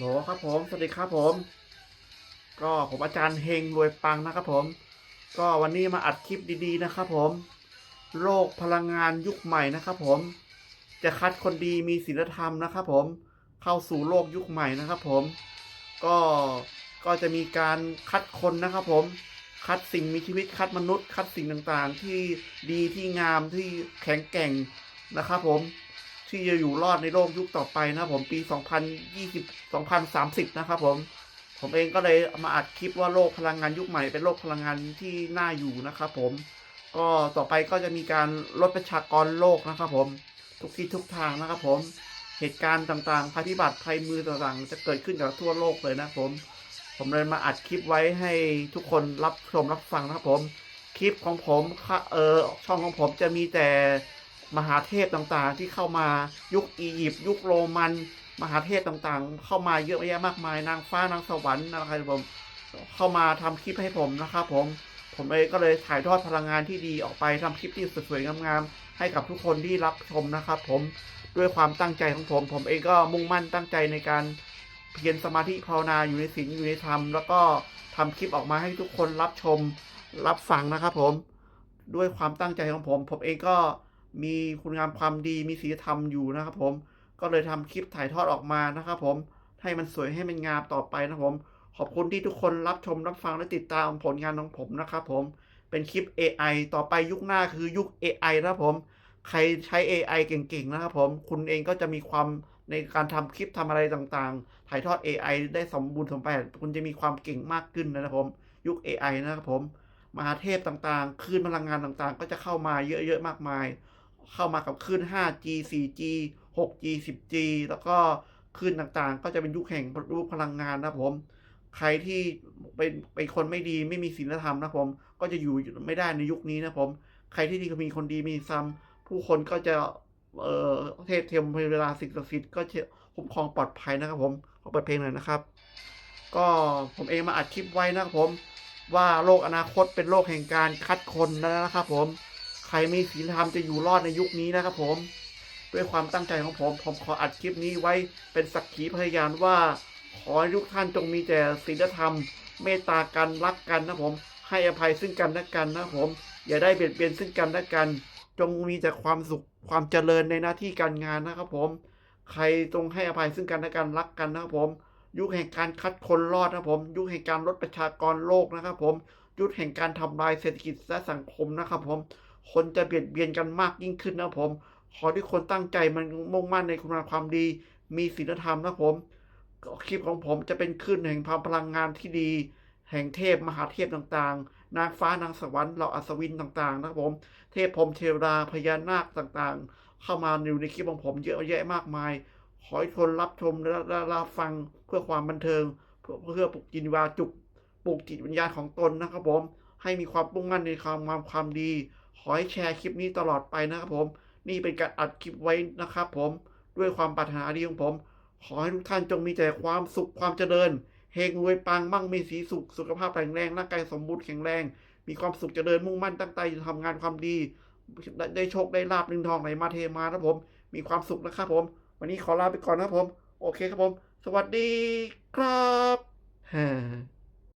โหลครับผม สวัสดีครับผม ก็ผมอาจารย์เฮงรวยปังนะครับผม ก็วันนี้มาอัดคลิปดีๆนะครับผม โลกพลังงานยุคใหม่นะครับผม จะคัดคนดีมีศีลธรรมนะครับผม เข้าสู่โลกยุคใหม่นะครับผม ก็ก็จะมีการคัดคนนะครับผม คัดสิ่งมีชีวิตคัดมนุษย์ คัดสิ่งต่างๆ ที่ดีที่งามที่แข็งแกร่งนะครับผม ที่จะอยู่รอดในโลกยุคต่อไปนะครับผมปี 2020 2030 นะครับผม ผมเองก็เลยมาอัดคลิปว่าโลกพลังงานยุคใหม่เป็นโลกพลังงานที่น่าอยู่นะครับผม ก็ต่อไปก็จะมีการลดประชากรโลกนะครับผม ทุกที่ทุกทางนะครับผม เหตุการณ์ต่างๆภัยพิบัติภัยมือต่างๆ จะเกิดขึ้นกับทั่วโลกเลยนะผม ผมเลยมาอัดคลิปไว้ให้ทุกคนรับชมรับฟังนะครับผม คลิปของผมเออช่องของผมจะมีแต่ มหาเทพต่างๆ ที่เข้ามายุคอียิปต์ยุคโรมัน มหาเทพต่างๆ เข้ามาเยอะแยะมากมายนางฟ้านางสวรรค์นะครับผมเข้ามาทำคลิปให้ผมนะครับผมผมเองก็เลยถ่ายทอดพลังงานที่ดีออกไปทำคลิปที่สวยๆงามๆให้กับทุกคนที่รับชมนะครับผมด้วยความตั้งใจของผม ผมเองก็มุ่งมั่นตั้งใจในการเพียรสมาธิภาวนาอยู่ในศีลอยู่ในธรรม แล้วก็ทำคลิปออกมาให้ทุกคนรับชมรับฟังนะครับผมด้วยความตั้งใจของผม ผมเองก็ มีคุณงามความดีมีศีลธรรมอยู่นะครับผมก็เลยทำคลิปถ่ายทอดออกมานะครับผมให้มันสวยให้มันงามต่อไปนะครับผมขอบคุณที่ทุกคนรับชมรับฟังและติดตามผลงานของผมนะครับผมเป็นคลิป AI ต่อไปยุคหน้าคือยุค AI นะครับผมใครใช้ AI เก่งๆนะครับผมคุณเองก็จะมีความในการทำคลิปทำอะไรต่างๆ ถ่ายทอด AI ได้สมบูรณ์สมบูรณ์คุณจะมีความเก่งมากขึ้นนะครับผม ยุค AI นะครับผม มหาเทพต่างๆคลื่นพลังงานต่างๆ ก็จะเข้ามาเยอะๆมากมาย เข้ามากับคลื่น 5G 4G 6G 10G แล้วก็คลื่นต่างๆ ก็จะเป็นยุคแห่งยุคพลังงานนะครับผม ใครที่เป็นเป็นคนไม่ดีไม่มีศีลธรรมนะครับผม ก็จะอยู่ไม่ได้ในยุคนี้นะครับผม ใครที่ดีมีคนดีมีซ้ำผู้คนก็จะเอ่อเทพเทมเวลาสิ่งศักดิ์สิทธิ์ก็จะคุ้มครองปลอดภัยนะครับผมขอเปิดเพลงหน่อยนะครับ ก็ผมเองมาอัดคลิปไว้นะครับผม ว่าโลกอนาคตเป็นโลกแห่งการคัดคนนะครับผม ใครมีศีลธรรมจะอยู่รอดในยุคนี้นะครับ ผม ด้วยความตั้งใจของผมผมขออัดคลิปนี้ไว้เป็นสักขีพยานว่า ขอให้ทุกท่านจงมีแต่ศีลธรรม เมตตากันรักกันนะผม ให้อภัยซึ่งกันและกันนะผม อย่าได้เบียดเบียนซึ่งกันและกัน จงมีแต่ความสุขความเจริญในหน้าที่การงานนะครับผม ใครจงให้อภัยซึ่งกันและกันรักกันนะครับผม ยุคแห่งการคัดคนรอดนะครับผม ยุคแห่งการลดประชากรโลกนะครับผม ยุคแห่งการทำลายเศรษฐกิจและสังคมนะครับผม คนจะเบียดเบียนกันมากยิ่งขึ้นนะผม ขอที่คนตั้งใจมันมุ่งมั่นในคุณงามความดี มีศีลธรรมนะผมคลิปของผมจะเป็นคลื่นแห่งพลังงานที่ดี แห่งเทพมหาเทพต่างๆ นางฟ้านางสวรรค์เหล่าอัศวินต่างๆ นะครับผม เทพพรมเทวดาพญานาคต่างๆ เข้ามาอยู่ในคลิปของผมเยอะแยะมากมาย ขอให้คนรับชมและรับฟังเพื่อความบันเทิง เพื่อเพื่อปลุกจิตวาจุกปลุกจิตวิญญาณของตนนะครับผม ให้มีความมุ่งมั่นในความงามความดี ขอให้แชร์คลิปนี้ตลอดไปนะครับผม นี่เป็นการอัดคลิปไว้นะครับผม ด้วยความปรารถนาดีของผม ขอให้ทุกท่านจงมีแต่ความสุขความเจริญ เฮงรวยปังมั่งมีสีสุข สุขภาพแข็งแรงร่างกายสมบูรณ์แข็งแรง มีความสุขเจริญมุ่งมั่นตั้งใจทำงานความดี ได้โชคได้ลาบเงินทองไหลมาเทมานะครับผม มีความสุขนะครับผม วันนี้ขอลาไปก่อนนะครับผม โอเคครับผม สวัสดีครับ